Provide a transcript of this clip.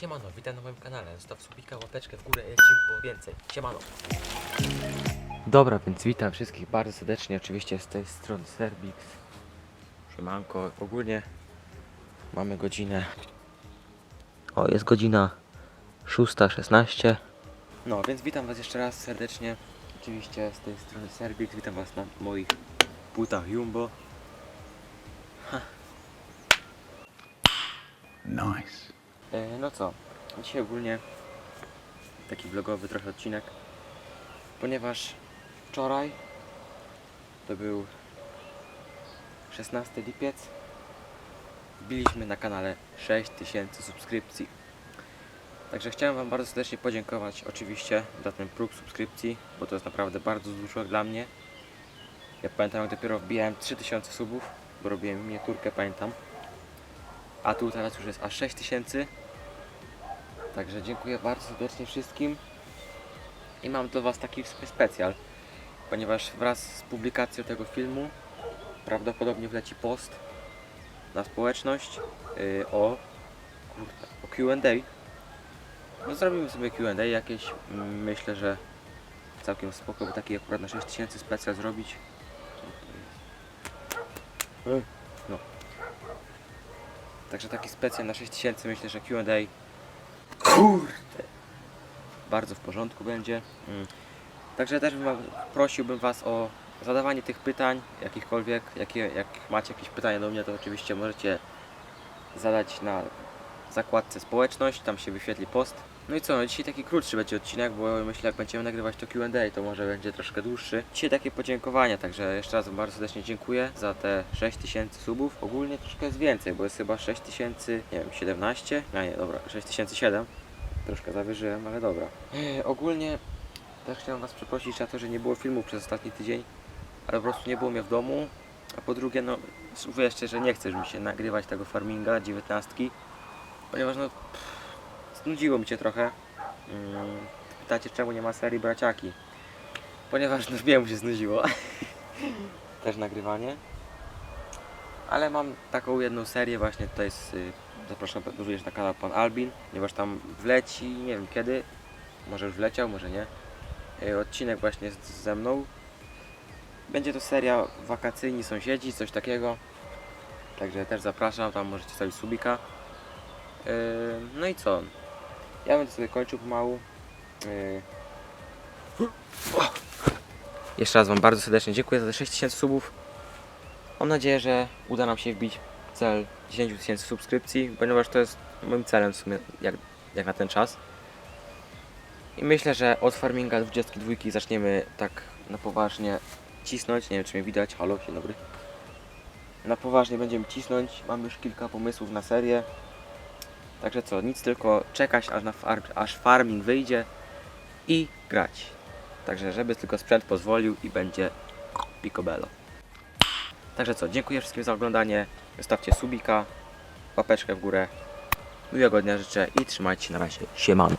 Siemano, witam na moim kanale. Zostaw subika, łapeczkę w górę, lecimy po więcej. Siemano. Dobra, więc witam wszystkich bardzo serdecznie. Oczywiście z tej strony Serbix. Siemanko. Ogólnie mamy godzinę. O, jest godzina 6.16. No, więc witam Was jeszcze raz serdecznie. Oczywiście z tej strony Serbix. Witam Was na moich płytach Jumbo. Nice. E, No co, dzisiaj ogólnie taki vlogowy trochę odcinek, ponieważ wczoraj to był 16 lipiec, wbiliśmy na kanale 6000 subskrypcji. Także chciałem Wam bardzo serdecznie podziękować oczywiście za ten próg subskrypcji, bo to jest naprawdę bardzo dużo dla mnie. Ja pamiętam jak dopiero wbijałem 3000 subów, bo robiłem miniaturkę, pamiętam. A tu teraz już jest aż 6000. Także dziękuję bardzo serdecznie wszystkim. I mam dla Was taki spe- specjal, ponieważ wraz z publikacją tego filmu prawdopodobnie wleci post na społeczność yy, o, kurde, o Q&A. No zrobimy sobie Q&A jakieś. Myślę, że całkiem spoko, by taki akurat na 6000 specjal zrobić. Także taki specjal na 6000 myślę, że Q&A Kurde. Bardzo w porządku będzie. Mm. Także też bym, prosiłbym Was o zadawanie tych pytań, jakichkolwiek. Jakie, jak macie jakieś pytania do mnie, to oczywiście możecie zadać na zakładce społeczność, tam się wyświetli post. No i co, no dzisiaj taki krótszy będzie odcinek, bo myślę jak będziemy nagrywać to Q&A, to może będzie troszkę dłuższy. Dzisiaj takie podziękowania, także jeszcze raz bardzo serdecznie dziękuję za te 6000 subów. Ogólnie troszkę jest więcej, bo jest chyba 6000, nie wiem, 17? A nie, dobra, 6007. Troszkę zawyżyłem, ale dobra. Eee, ogólnie też chciałem Was przeprosić za to, że nie było filmów przez ostatni tydzień, ale po prostu nie było mnie w domu. A po drugie, no, uwierzcie, że nie chcesz mi się nagrywać tego farminga 19, ponieważ no, pff, znudziło mi się trochę. Mm, pytacie, czemu nie ma serii braciaki? Ponieważ no, wiem, się znudziło. też nagrywanie. Ale mam taką jedną serię właśnie tutaj z, y, zapraszam również na kanał Pan Albin, ponieważ tam wleci, nie wiem kiedy, może już wleciał, może nie. Y, Odcinek właśnie ze mną. Będzie to seria Wakacyjni Sąsiedzi, coś takiego. Także też zapraszam, tam możecie sobie subika. Yy, no i co? Ja będę sobie kończył pomału. Jeszcze raz Wam bardzo serdecznie dziękuję za te 6000 subów. Mam nadzieję, że uda nam się wbić cel 10 tysięcy subskrypcji, ponieważ to jest moim celem w sumie jak, jak na ten czas. I myślę, że od farminga 22 zaczniemy tak na poważnie cisnąć. Nie wiem, czy mnie widać. Halo, dzień dobry. Na poważnie będziemy cisnąć. Mam już kilka pomysłów na serię. Także co, nic tylko czekać, aż, na far aż farming wyjdzie i grać. Także, żeby tylko sprzęt pozwolił i będzie picobello. Także co, dziękuję wszystkim za oglądanie. Zostawcie subika, łapeczkę w górę. Miłego dnia życzę i trzymajcie się na razie. Siemano.